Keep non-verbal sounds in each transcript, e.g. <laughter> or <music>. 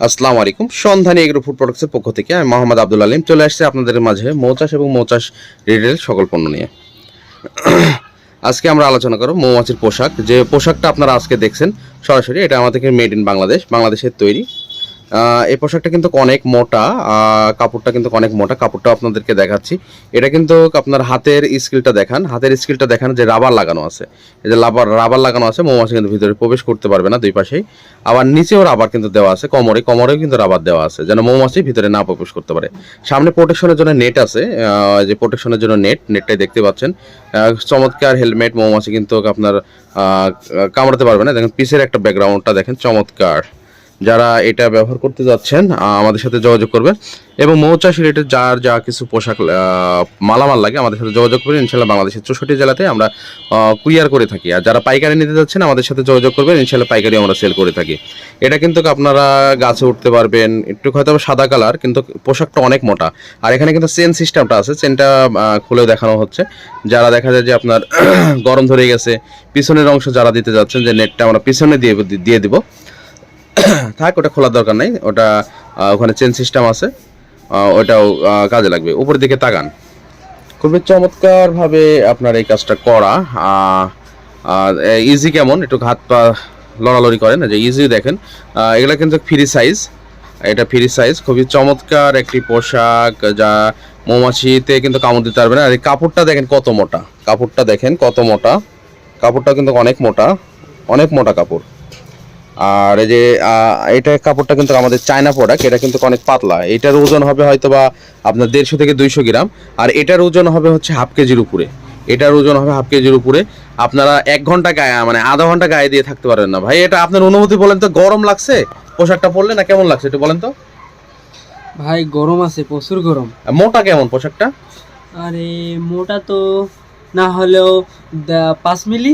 আসসালামু আলাইকুম। সন্ধানী এগ্রো ফুড প্রোডাক্টসের পক্ষ থেকে আমি মোহাম্মদ আব্দুল আলিম চলে আসছি আপনাদের মাঝে মৌচাষ এবং মৌচাষ রেডের সকল পণ্য নিয়ে। আজকে আমরা আলোচনা করব মৌমাছির পোশাক। যে পোশাকটা আপনারা আজকে দেখছেন, সরাসরি এটা আমাদের মেড ইন বাংলাদেশ, বাংলাদেশের তৈরি। এই পোশাকটা কিন্তু অনেক মোটা কাপড়টা কিন্তু অনেক মোটা কাপড়টা আপনাদেরকে দেখাচ্ছি। এটা কিন্তু আপনার হাতের স্কিলটা দেখান, হাতের স্কিলটা দেখান যে রাবার লাগানো আছে। এই যে রাবার রাবার লাগানো আছে, মৌমাছি কিন্তু ভিতরে প্রবেশ করতে পারবে না দুই পাশেই। আবার নিচেও রাবার কিন্তু দেওয়া আছে, কোমরে, কোমরেও কিন্তু রাবার দেওয়া আছে, যেন মৌমাছি ভিতরে না প্রবেশ করতে পারে। সামনে প্রোটেকশনের জন্য নেট আছে যে প্রোটেকশনের জন্য নেট নেটটাই দেখতে পাচ্ছেন। চমৎকার হেলমেট মৌমাছি কিন্তু আপনার কামড়াতে পারবে না। দেখেন, পিসের একটা ব্যাকগ্রাউন্ডটা দেখেন, চমৎকার। যারা এটা ব্যবহার করতে যাচ্ছেন আমাদের সাথে যোগাযোগ করবেন। এবং মৌচাষ রিলেটেড যার যা কিছু পোশাক মালামাল লাগে, আমাদের সাথে যোগাযোগ করবেন। ইনশাল্লাহ বাংলাদেশের চৌষট্টি জেলাতে আমরা কুরিয়ার করে থাকি। আর যারা পাইকারি নিতে যাচ্ছেন, আমাদের সাথে যোগাযোগ করবেন। ইনশাল্লাহ পাইকারি আমরা সেল করে থাকি। এটা কিন্তু আপনারা গাছে উঠতে পারবেন, একটু হয়তো সাদা কালার কিন্তু পোশাকটা অনেক মোটা। আর এখানে কিন্তু চেন সিস্টেমটা আছে চেনটা খুলেও দেখানো হচ্ছে। যারা দেখা যায় যে আপনার <clears throat> গরম ধরে গেছে, পিছনের অংশ যারা দিতে যাচ্ছেন, যে নেটটা আমরা পিছনে দিয়ে দিয়ে দিব। <coughs> থাক, ওটা খোলার দরকার নাই। ওটা ওখানে চেন সিস্টেম আছে। ওটাও কাজে লাগবে। উপরের দিকে তাকান। খুবই চমৎকার ভাবে আপনার এই কাজটা করা। ইজি কেমন? একটু হাত পা লড়ালড়ি করেন। যে ইজি দেখেন। এগুলা কিন্তু ফ্রি সাইজ এটা ফ্রি সাইজ খুবই চমৎকার একটি পোশাক যা মৌমাছিতে কিন্তু কামড় দিতে পারবে না। আর এই কাপড়টা দেখেন কত মোটা। কাপড়টা দেখেন কত মোটা। কাপড়টা কিন্তু অনেক মোটা। অনেক মোটা কাপড়। আর এই যে এটা কাপড়টা কিন্তু আমাদের চায়না প্রোডাক্ট এটা কিন্তু অনেক পাতলা। এটার ওজন হবে হয়তো বা আপনার দেড়শো থেকে দুইশো গ্রাম আর এটার ওজন হবে হচ্ছে হাফ কেজির উপরে। এটার ওজন হবে হাফ কেজির উপরে। আপনারা এক ঘণ্টা গায়ে মানে আধা ঘণ্টা গায়ে দিয়ে থাকতে পারবেন না। ভাই এটা আপনার অনুভূতি বলেন তো গরম লাগছে? পোশাকটা পরলে না কেমন লাগছে একটু বলেন তো? ভাই গরম আছে প্রচুর গরম। মোটা কেমন পোশাকটা? আরে মোটা তো না হলেও পাঁচ মিলি।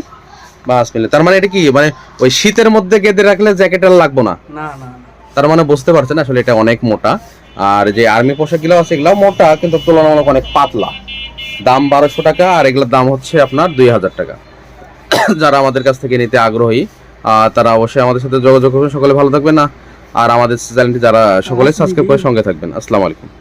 বাস মিলে। তার মানে এটা কি? মানে ওই শীতের মধ্যে গেঁদে রাখলে জ্যাকেট আর লাগবো না? না না না। তার মানে বুঝতে পারছেন আসলে এটা অনেক মোটা। আর যে আর্মি পোশাকগুলো আছে এগুলো মোটা কিন্তু তুলনামূলক অনেক পাতলা। দাম বারোশো টাকা আর এগুলোর দাম হচ্ছে আপনার দুই হাজার টাকা। যারা আমাদের কাছ থেকে নিতে আগ্রহী তারা অবশ্যই আমাদের সাথে যোগাযোগ করবেন। সকলে ভালো থাকবেন না। আর আমাদের চ্যানেলটি যারা সকলে সাবস্ক্রাইব করে সঙ্গে থাকবেন। আসসালামু আলাইকুম।